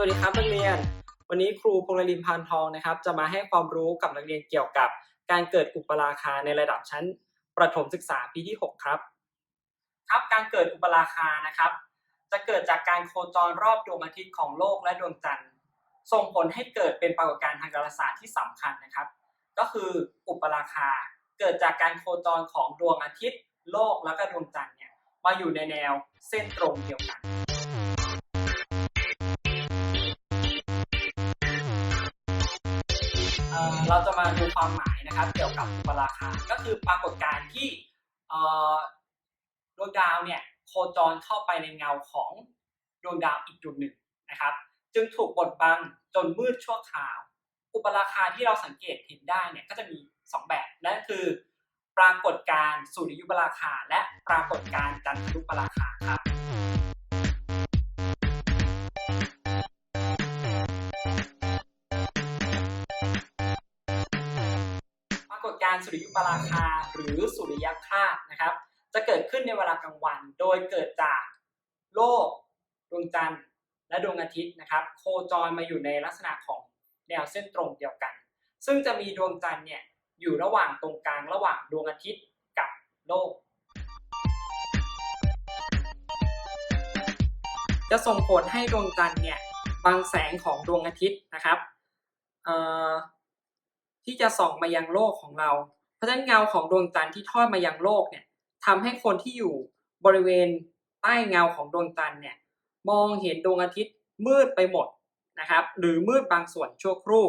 สวัสดีครับนักเรียน วันนี้ครูพงษ์ลินพานทองนะครับ จะมาให้ความรู้กับนักเรียนเกี่ยวกับการเกิดอุปราคาในระดับชั้นประถมศึกษาปีที่ 6 ครับ ครับการเกิดอุปราคานะครับ จะเกิดจากการโคจรรอบดวงอาทิตย์ของโลกและดวงจันทร์ส่งผลให้เกิดเป็นปรากฏการณ์ทางดาราศาสตร์ที่สำคัญนะครับ ก็คืออุปราคาเกิดจากการโคจรของดวงอาทิตย์ โลกแล้วก็ดวงจันทร์เนี่ยมาอยู่ในแนวเส้นตรงเดียวกัน เราจะมาดูความหมายนะครับ เกี่ยวกับอุปราคา ก็คือปรากฏการณ์ที่ดวงดาวเนี่ยโคจรเข้าไปในเงาของดวงดาวอีกดวงหนึ่งนะครับ จึงถูกบดบังจนมืดชั่วคราว อุปราคาที่เราสังเกตเห็นได้เนี่ยก็จะมี 2 แบบนั่นคือ ปรากฏการณ์สุริยุปราคา และปรากฏการณ์จันทรุปราคาครับ การสุริยุปราคาหรือสุริยคราสนะครับ จะเกิดขึ้นในเวลากลางวัน โดยเกิดจากโลกดวงจันทร์และดวงอาทิตย์นะครับ โคจรมาอยู่ในลักษณะของแนวเส้นตรงเดียวกัน ซึ่งจะมีดวงจันทร์เนี่ยอยู่ระหว่างตรงกลางระหว่างดวงอาทิตย์กับโลก จะส่งผลให้ดวงจันทร์เนี่ยบังแสงของดวงอาทิตย์นะครับ ที่จะส่องมายังโลกของเรา เพราะฉะนั้นเงาของดวงจันทร์ที่ทอดมายังโลกเนี่ยทำให้คนที่อยู่บริเวณใต้เงาของดวงจันทร์เนี่ยมองเห็นดวงอาทิตย์มืดไปหมดนะครับ หรือมืดบางส่วนชั่วครู่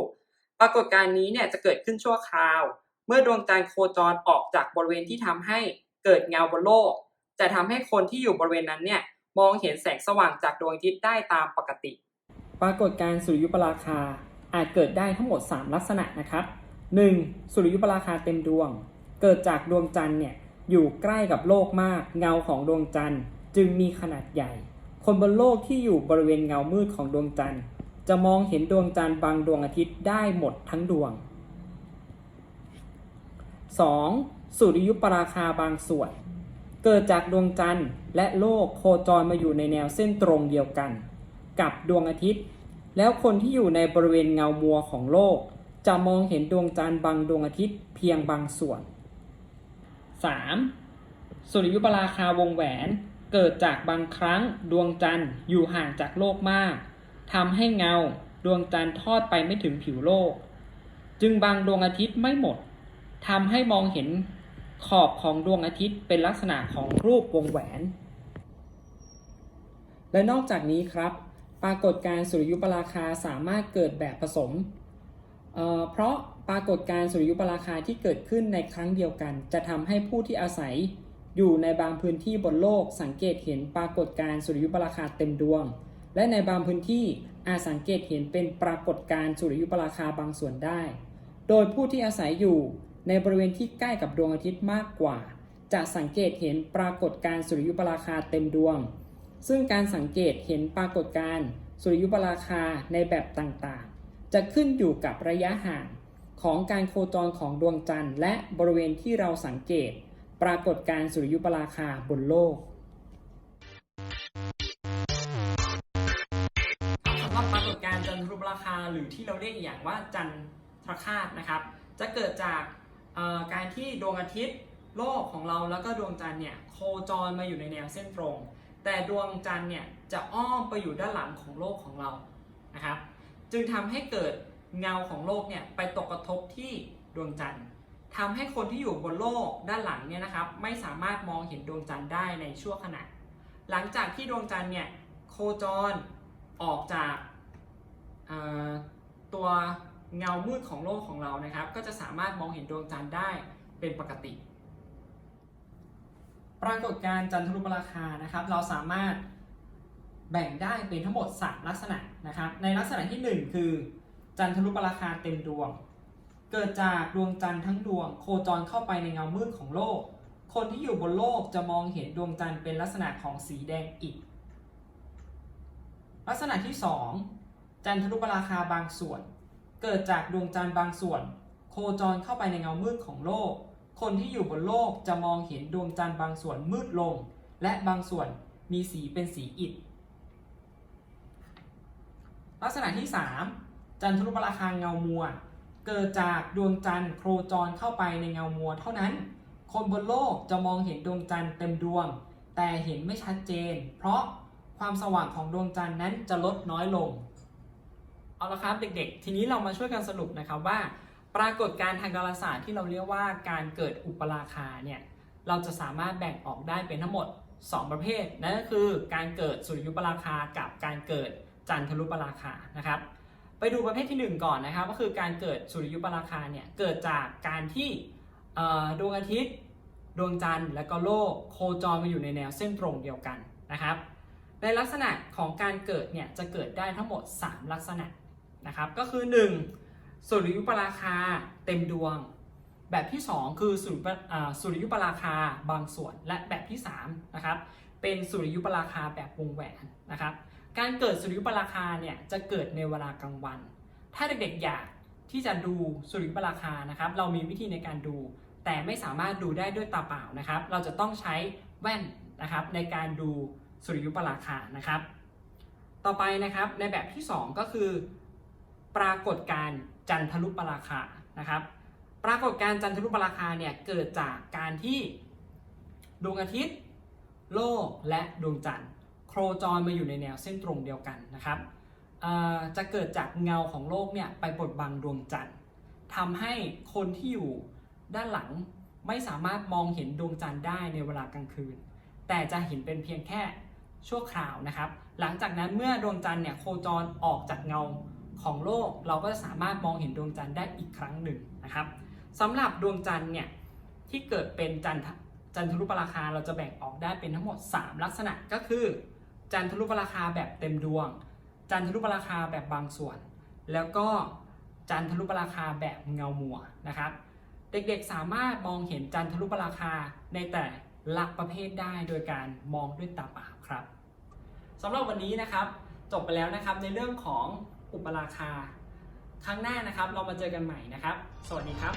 ปรากฏการณ์นี้เนี่ยจะเกิดขึ้นชั่วคราว เมื่อดวงจันทร์โคจรออกจากบริเวณที่ทำให้เกิดเงาบนโลก จะทำให้คนที่อยู่บริเวณนั้นเนี่ยมองเห็นแสงสว่างจากดวงอาทิตย์ได้ตามปกติ ปรากฏการณ์สุริยุปราคาอาจเกิดได้ทั้งหมด 3 ลักษณะนะครับ 1. สุริยุปราคาเต็มดวง เกิดจากดวงจันทร์เนี่ยอยู่ใกล้กับโลกมาก เงาของดวงจันทร์จึงมีขนาดใหญ่ คนบนโลกที่อยู่บริเวณเงามืดของดวงจันทร์จะมองเห็นดวงจันทร์บางดวงอาทิตย์ได้หมดทั้งดวง 2. สุริยุปราคาบางส่วน เกิดจากดวงจันทร์และโลกโคจรมาอยู่ในแนวเส้นตรงเดียวกัน กับดวงอาทิตย์ แล้วคนที่อยู่ในบริเวณเงามัวของโลก จะมองเห็นดวงจันทร์บางดวงอาทิตย์เพียงบางส่วน 3. สุริยุปราคาวงแหวนเกิดจากบางครั้งดวงจันทร์อยู่ห่างจากโลกมากทำให้เงาดวงจันทร์ทอดไปไม่ถึงผิวโลก จึงบางดวงอาทิตย์ไม่หมดทำให้มองเห็นขอบของดวงอาทิตย์เป็นลักษณะของรูปวงแหวน และนอกจากนี้ครับ ปรากฏการสุริยุปราคาสามารถเกิดแบบผสม เพราะปรากฏการณ์สุริยุปราคาที่เกิดขึ้นในครั้งเดียวกัน จะทำให้ผู้ที่อาศัยอยู่ในบางพื้นที่บนโลกสังเกตเห็นปรากฏการณ์สุริยุปราคาเต็มดวง และในบางพื้นที่อาจสังเกตเห็นเป็นปรากฏการณ์สุริยุปราคาบางส่วนได้ โดยผู้ที่อาศัยอยู่ในบริเวณที่ใกล้กับดวงอาทิตย์มากกว่า จะสังเกตเห็นปรากฏการณ์สุริยุปราคาเต็มดวง ซึ่งการสังเกตเห็นปรากฏการณ์สุริยุปราคาในแบบต่างๆ จะขึ้นอยู่กับระยะห่างของการโคจรของดวงจันทร์ และบริเวณที่เราสังเกต ปรากฏการสุริยุปราคาบนโลกสำหรับปรากฏการจันทรุปราคาหรือที่เราเรียกอย่างว่าจันทรคาตนะครับ จะเกิดจากการที่ดวงอาทิตย์โลกของเราแล้วก็ดวงจันทร์เนี่ยโคจรมาอยู่ในแนวเส้นตรง แต่ดวงจันทร์เนี่ยจะอ้อมไปอยู่ด้านหลังของโลกของเรานะครับ จึงทำให้เกิดเงาของโลกเนี่ยไปตกกระทบที่ดวงจันทร์ทำให้คนที่อยู่บนโลกด้านหลังเนี่ยนะครับ ไม่สามารถมองเห็นดวงจันทร์ได้ในชั่วขณะ หลังจากที่ดวงจันทร์เนี่ยโคจรออกจากตัวเงามืดของโลกของเรานะครับ ก็จะสามารถมองเห็นดวงจันทร์ได้เป็นปกติ ปรากฏการณ์จันทรุปราคานะครับ เราสามารถ แบ่งได้เป็นทั้งหมด 3 ลักษณะนะครับในลักษณะที่ 1 คือ จันทรุปราคาเต็มดวง เกิดจากดวงจันทร์ทั้งดวง โคจรเข้าไปในเงามืดของโลก คนที่อยู่บนโลกจะมองเห็นดวงจันทร์เป็นลักษณะของสีแดงอิฐลักษณะที่ 2 จันทรุปราคาบางส่วน เกิดจากดวงจันทร์บางส่วน โคจรเข้าไปในเงามืดของโลก คนที่อยู่บนโลกจะมองเห็นดวงจันทร์บางส่วนมืดลง และบางส่วนมีสีเป็นสีอิฐ ลักษณะที่ 3 จันทรุปราคาเงามัว เกิดจากดวงจันทร์โคจรเข้าไปในเงามัวเท่านั้น คนบนโลกจะมองเห็นดวงจันทร์เต็มดวง แต่เห็นไม่ชัดเจน เพราะความสว่างของดวงจันทร์นั้นจะลดน้อยลง เอาละครับเด็กๆ ทีนี้เรามาช่วยกันสรุปนะครับว่า ปรากฏการณ์ทางดาราศาสตร์ที่เราเรียกว่าการเกิดอุปราคาเนี่ยเราจะสามารถแบ่งออกได้เป็นทั้งหมด 2 ประเภท นั่นก็คือการเกิดสุริยุปราคากับการเกิด จันทรุปราคานะครับไปดูประเภทที่ 1 ก่อนนะครับ ก็คือการเกิดสุริยุปราคาเนี่ยเกิดจากการที่ดวงอาทิตย์ ดวงจันทร์และก็โลกโคจรมาอยู่ในแนวเส้นตรงเดียวกันนะครับ ในลักษณะของการเกิดเนี่ยจะเกิดได้ทั้งหมด 3 ลักษณะนะครับ ก็คือ 1. สุริยุปราคาเต็มดวง แบบที่ 2 คือสุริยุปอ่าสุริยุปราคาบางส่วนและแบบที่3นะครับเป็นสุริยุปราคาแบบวงแหวนนะครับ การเกิดสุริยุปราคาเนี่ยจะเกิดในเวลากลางวัน ถ้าเด็กๆอยากที่จะดูสุริยุปราคานะครับ เรามีวิธีในการดู แต่ไม่สามารถดูได้ด้วยตาเปล่านะครับ เราจะต้องใช้แว่นนะครับในการดูสุริยุปราคานะครับ ต่อไปนะครับในแบบที่ 2 ก็คือ ปรากฏการณ์จันทรุปราคานะครับ ปรากฏการณ์จันทรุปราคาเนี่ยเกิดจากการที่ดวงอาทิตย์ โลกและดวงจันทร์ โคจรมาอยู่ในแนวเส้นตรงเดียวกันนะครับจะเกิดจากเงาของโลกเนี่ยไปบดบังดวงจันทร์ทำให้คนที่อยู่ด้านหลังไม่สามารถมองเห็นดวงจันทร์ได้ในเวลากลางคืน แต่จะเห็นเป็นเพียงแค่ชั่วคราวนะครับ หลังจากนั้นเมื่อดวงจันทร์เนี่ยโคจรออกจากเงาของโลก เราก็จะสามารถมองเห็นดวงจันทร์ได้อีกครั้งหนึ่งนะครับสำหรับดวงจันทร์เนี่ยที่เกิดเป็นจันทจันทรุปราคาเราจะแบ่งออกได้เป็นทั้งหมด 3 ลักษณะก็คือ จันทรุปราคาแบบเต็มดวง จันทรุปราคาแบบบางส่วน แล้วก็จันทรุปราคาแบบเงามัวนะครับ เด็กๆสามารถมองเห็นจันทรุปราคาในแต่ละประเภทได้โดยการมองด้วยตาเปล่าครับสำหรับวันนี้นะครับจบไปแล้วนะครับในเรื่องของอุปราคา ครั้งหน้านะครับเรามาเจอกันใหม่นะครับ สวัสดีครับ